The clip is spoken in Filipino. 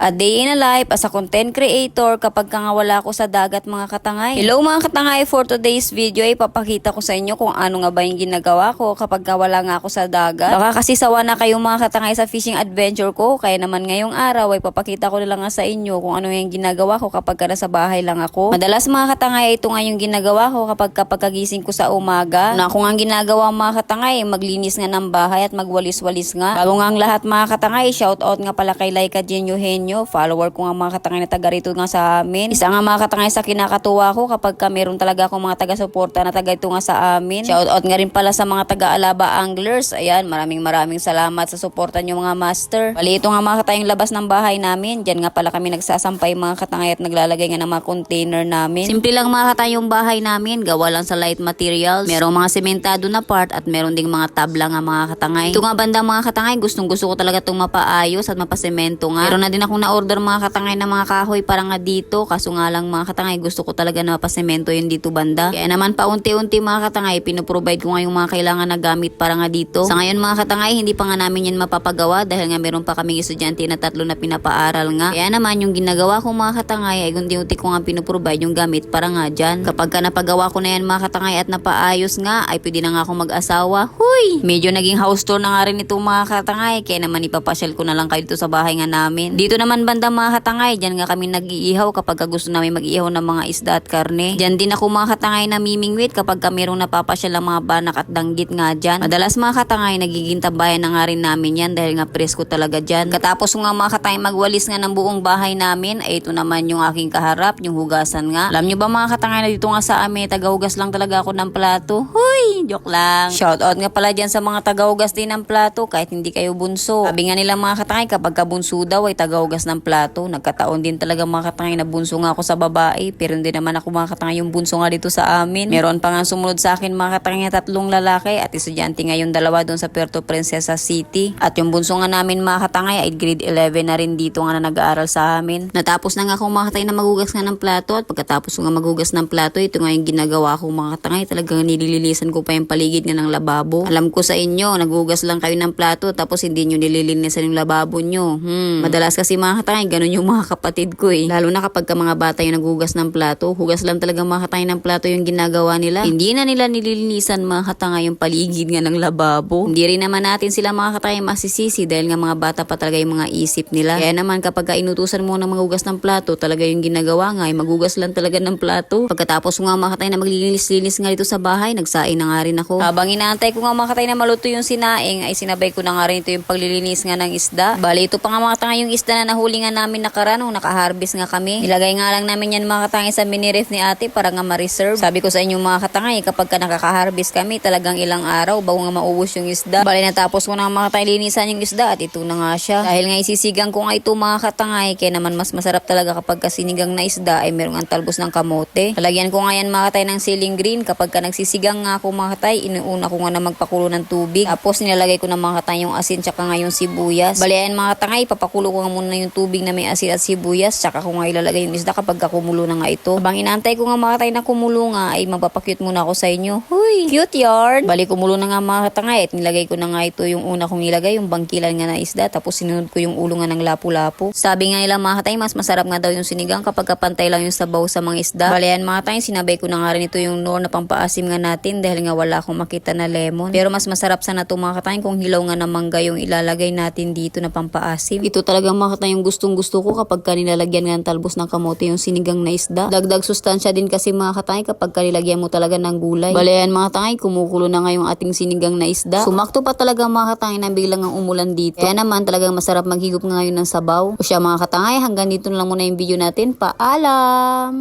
A day in a life as a content creator kapag ka nga wala ako sa dagat mga katangay. Hello mga katangay, for today's video ay papakita ko sa inyo kung ano nga ba yung ginagawa ko kapag ka wala nga ako sa dagat. Baka kasi sawa na kayong mga katangay sa fishing adventure ko, kaya naman ngayong araw ay papakita ko na lang nga sa inyo kung ano yung ginagawa ko kapag ka nasa bahay lang ako. Madalas mga katangay, ito nga yung ginagawa ko kapag kapag kagising ko sa umaga. Na kung ang ginagawa mga katangay, maglinis nga ng bahay at magwalis-walis nga. Bago nga ang lahat mga katangay, shout out nga pala kay Laika Genyo Henyo, follower ko nga mga katangay na taga rito nga sa amin. Isa nga mga katangay sa kinakatuwa ko kapag ka meron talaga akong mga taga-suporta na taga ito nga sa amin. Shout out nga rin pala sa mga taga-alaba anglers. Ayan, maraming maraming salamat sa suporta nyo mga master. Bali ito nga mga katangay labas ng bahay namin. Diyan nga pala kami nagsasampay mga katangay at naglalagay nga ng mga container namin. Simple lang mga katangay yung bahay namin. Gawa lang sa light materials. Merong mga sementado na part at meron ding mga tabla nga mga katangay. Ito nga bandang mga katangay, gustong gusto ko talaga itong mapaayos at mapasemento nga. Meron na din akong na-order mga katangay na mga kahoy para nga dito. Kaso nga lang mga katangay, gusto ko talaga na mapasemento yun dito banda. Kaya naman paunti-unti mga katangay, pinoprovide ko nga yung mga kailangan na gamit para nga dito. Sa ngayon mga katangay, hindi pa nga namin yan mapapagawa dahil nga meron pa kaming estudyante na tatlo na pinapaaral nga. Kaya naman yung ginagawa ko mga katangay ay unti-unti ko nga pinoprovide yung gamit para nga dyan. Kapag ka napagawa ko na yan mga katangay at napaayos nga, ay pwede na nga ako mag-asawa. Huy! Medyo naging house tour na nga rin ito mga katangay. Kaya naman ipapasyal ko na lang kayo dito sa bahay nga namin. Dito naman banda mga katangay, dyan nga kami nag-iihaw kapag ka gusto namin mag-iihaw ng mga isda at karne. Dyan din ako mga katangay namimingwit kapag ka merong napapasyal ang mga banak at danggit nga dyan. Madalas mga katangay, nagiging tambayan na nga rin namin yan dahil nga presko talaga dyan. Katapos nga mga katangay magwalis nga ng buong bahay namin, ay ito naman yung aking kaharap, yung hugasan nga. Alam nyo ba mga katangay na dito nga sa amin, tagahugas lang talaga ako ng plato. Huy! Joke lang. Shout out nga pala dyan sa mga tagahugas din ng plato kahit hindi kayo bunso. Sabi nga nila mga katangay, kapag ka bunso daw ay tagahugas ng plato. Nagkataon din talaga mga katangay na bunso nga ako sa babae, pero hindi naman ako mga katangay yung bunso nga dito sa amin. Meron pa nga sumunod sa akin mga katangay tatlong lalaki at estudyante nga yung dalawa doon sa Puerto Princesa City. At yung bunso nga namin mga katangay ay grade 11 na rin dito nga na nag-aaral sa amin. Natapos na nga akong mga katangay na magugas nga ng plato at pagkatapos nga magugas ng plato, ito nga yung ginagawa ko mga katangay. Talagang nililinisan ko pa yung paligid nga ng lababo. Alam ko sa inyo, nagugas lang kayo ng plato tapos hindi nyo nililinisan yung lababo nyo. Hmm. Madalas kasi mga katangay, ganun yung mga kapatid ko eh. Lalo na kapag ka mga bata yung nagugas ng plato, hugas lang talaga mga katangay ng plato yung ginagawa nila. Hindi na nila nililinisan mga katangay yung paligid nga ng lababo. Hindi rin naman natin sila mga katangay masisisi dahil nga mga bata pa talaga yung mga isip nila. Kaya naman kapag ka inutusan mo ng magugas ng plato, talaga yung ginagawa nga ay magugas lang talaga ng plato. Pagkatapos nga mga katay na maglilinis-linis nga dito sa bahay, nagsain na nga rin ako. Habang inaantay ko nga mga katay na maluto yung sinaing, ay sinabay ko na nga rin ito yung paglilinis nga ng isda. Bali, ito pa nga mga katangay yung isda na nahuli nga namin nakaraan nung nakaharvest nga kami. Nilagay nga lang namin yan mga katangay sa mini ref ni ate para nga ma-reserve. Sabi ko sa inyo mga katangay, kapag ka nakaka-harvest kami, talagang ilang araw bago nga maubos yung isda. Bali, natapos ko na mga katangay linisan yung isda at ito na nga siya. Dahil nga isisigang ko nga ito mga katangay, kaya naman mas masarap talaga kapag kasinigang na isda ay merong ang talbos ng kamote. Lalagyan ko nga yan mga katay ng ceiling green. Kapag ka nagsisigang nga ako mga katay, inuuna ko nga na magpakulo ng tubig. Tapos nilalagay ko ng mga katay yung asin tsaka nga yung sibuyas. Bali ayan mga katangay, papakulo ko nga muna yung tubig na may asin at sibuyas. Tsaka ko nga ilalagay yung isda kapag ka kumulo na nga ito. Habang inaantay ko nga mga katay na kumulo nga, ay magpapakyut muna ako sa inyo. Huy, cute yarn! Bali kumulo na nga mga katangay at nilagay ko na nga ito yung una kong nilagay, yung bangkilan nga na isda. Tapos sinunod ko yung ulo nga ng lapu-lapu. Sabi nga nila mga mas masarap nga daw yung sinigang kapag kapantay lang yung sabaw sa mga isda. Bali yan mga katay, sinabay ko na nga rin ito yung nor na pampaasim nga natin dahil nga wala akong makita na lemon. Pero mas masarap sana ito mga katay kung hilaw nga na mangga yung ilalagay natin dito na pampaasim. Ito talagang mga yung gustong gusto ko kapag ka nilalagyan nga ng talbos ng kamote yung sinigang na isda. Dagdag sustansya din kasi mga katay kapag ka nilagyan mo talaga ng gulay. Bali yan mga katay, kumukulo na nga yung ating sinigang na isda. Sumakto pa talaga mga katay na biglang ang umulan dito. Kaya naman talagang masarap maghigop ngayon ng sabaw. O siya mga katangay, hanggang dito na lang muna yung video natin. Paalam!